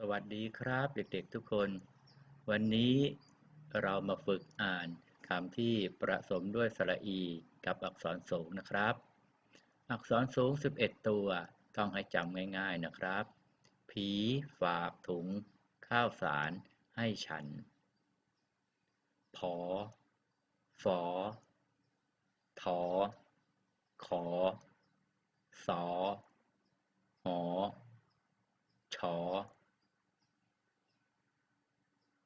สวัสดีครับเด็กๆทุกคน วันนี้เรามาฝึกอ่านคำที่ประสมด้วยสระอี กับอักษรสูงนะครับ อักษรสูง 11 ตัวต้องให้จำง่ายๆนะครับ ผีฝากถุง ข้าวสารให้ฉัน ผอ ฝอ ถอ ขอ สอ หอ ชอ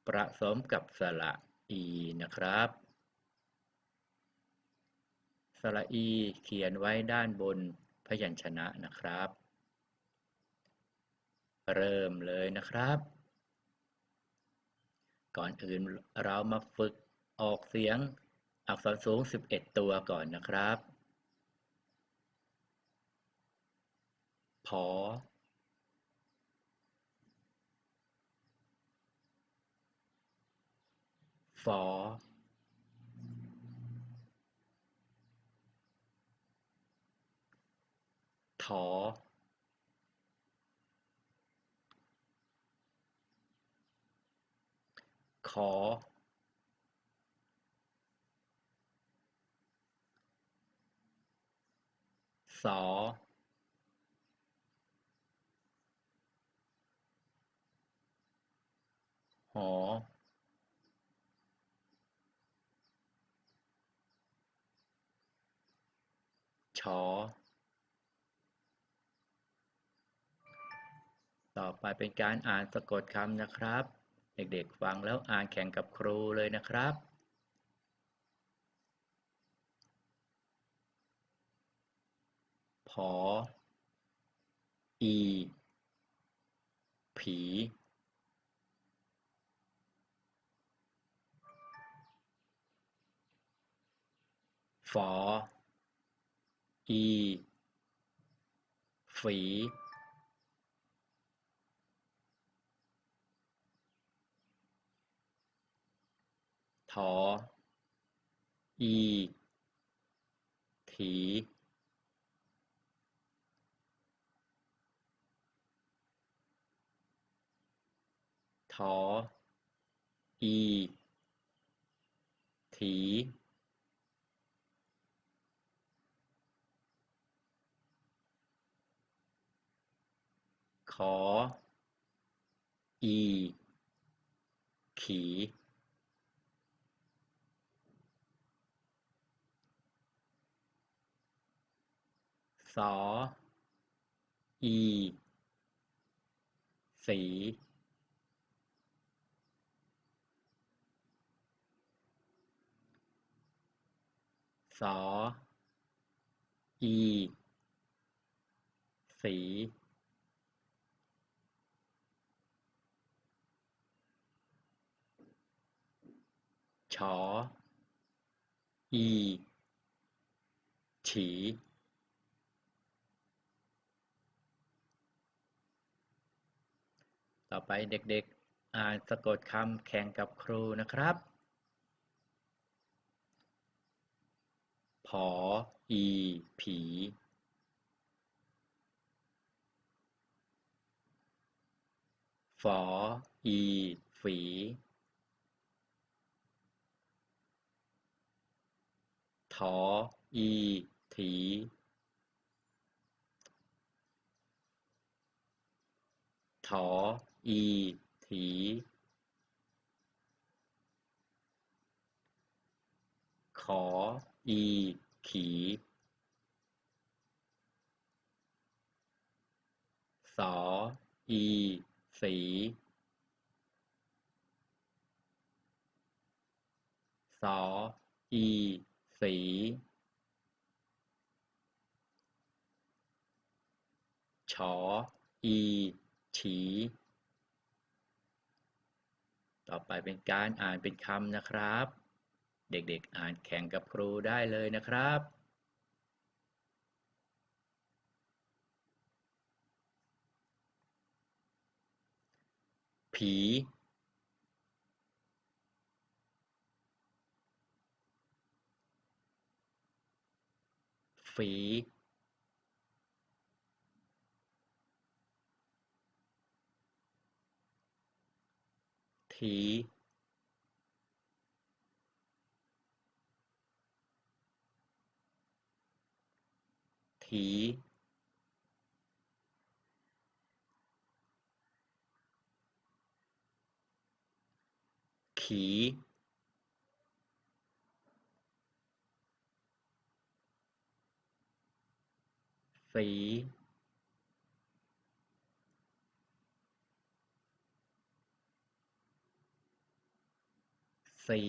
ประสมกับสระอีนะครับ สระอีเขียนไว้ด้านบนพยัญชนะนะครับ เริ่มเลยนะครับ ก่อนอื่นเรามาฝึกออกเสียงอักษรสูง 11 ตัวก่อนนะครับพอ ฝอถอขอ สอ หอ ชอ ต่อไปเป็นการอ่านสะกดคำนะครับ เด็กๆฟังแล้วอ่านแข่งกับครูเลยนะครับผออีผีฝ อีฝีถออีถี ถออีถี ออี ขี สอ อี สี สอ อี สี ชออีฉีต่อไปเด็กๆ อ่านสะกดคำแข่งกับครูนะครับ ผอ อี ผี ฝอ อี ฝี ถออีถีถออีถีขออีขีสออีสีสออี สีฉออี ฉี ต่อไปเป็นการอ่านเป็นคำนะครับ เด็กๆอ่านแข่งกับครูได้เลยนะครับผี ฝี ถี ถี ขี ฝีสี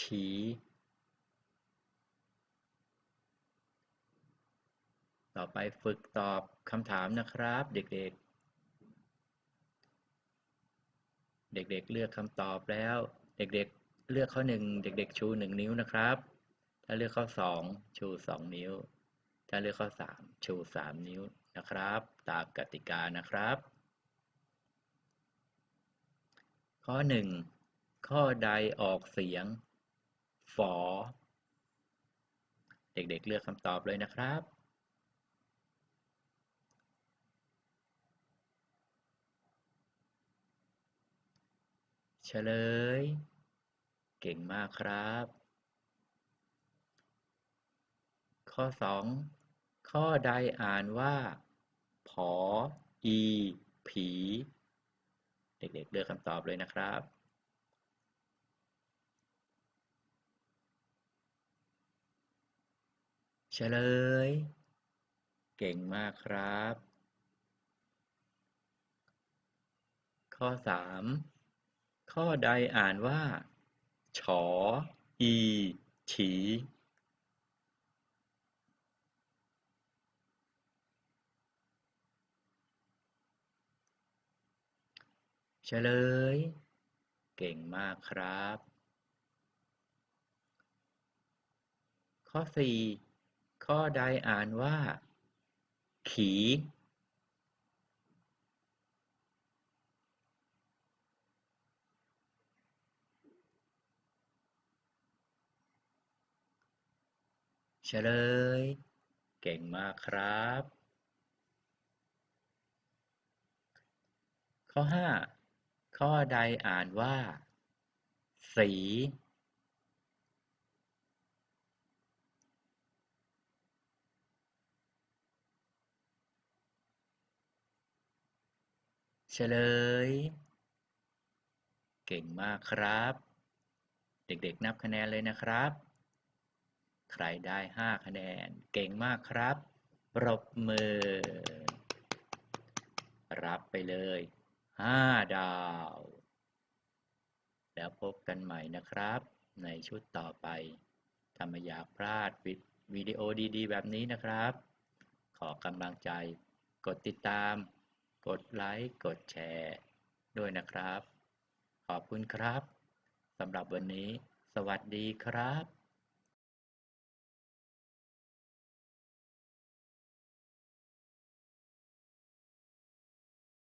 ฉี ต่อไปฝึกตอบคำถามนะครับ เด็กๆ เด็กๆเลือกคำตอบแล้ว เด็กๆเลือกข้อหนึ่งเด็ก ๆ ชูหนึ่งนิ้วนะครับ ถ้าเลือกข้อสองชูสองนิ้ว ถ้าเลือกข้อสามชูสามนิ้วนะครับ ตามกติกานะครับ ข้อหนึ่งข้อใดออกเสียงฝอ เด็กๆเลือกคำตอบเลยนะครับ เฉลย เก่งมากครับ ข้อ 2 ข้อใดอ่านว่าผออีผี เด็กๆเลือกคำตอบเลยนะครับเฉลย เก่งมากครับ ข้อ 3 ข้อใดอ่านว่า ฉอ อี ฉีเฉลย เก่งมากครับ ข้อ 4 ข้อใดอ่านว่า ขี ฉลย เก่งมากครับ ข้อ 5 ข้อใดอ่านว่า สี เฉลย เก่งมากครับ เด็กๆนับคะแนนเลยนะครับ ใครได้ 5 คะแนน เก่งมากครับ ปรบมือ รับไปเลย 5 ดาว แล้วพบกันใหม่นะครับ ในชุดต่อไปถ้าไม่อยากพลาดวิดีโอดีๆ แบบนี้นะครับ ขอกำลังใจ กดติดตาม กดไลค์ กดแชร์ ด้วยนะครับ ขอบคุณครับสำหรับวันนี้ สวัสดีครับ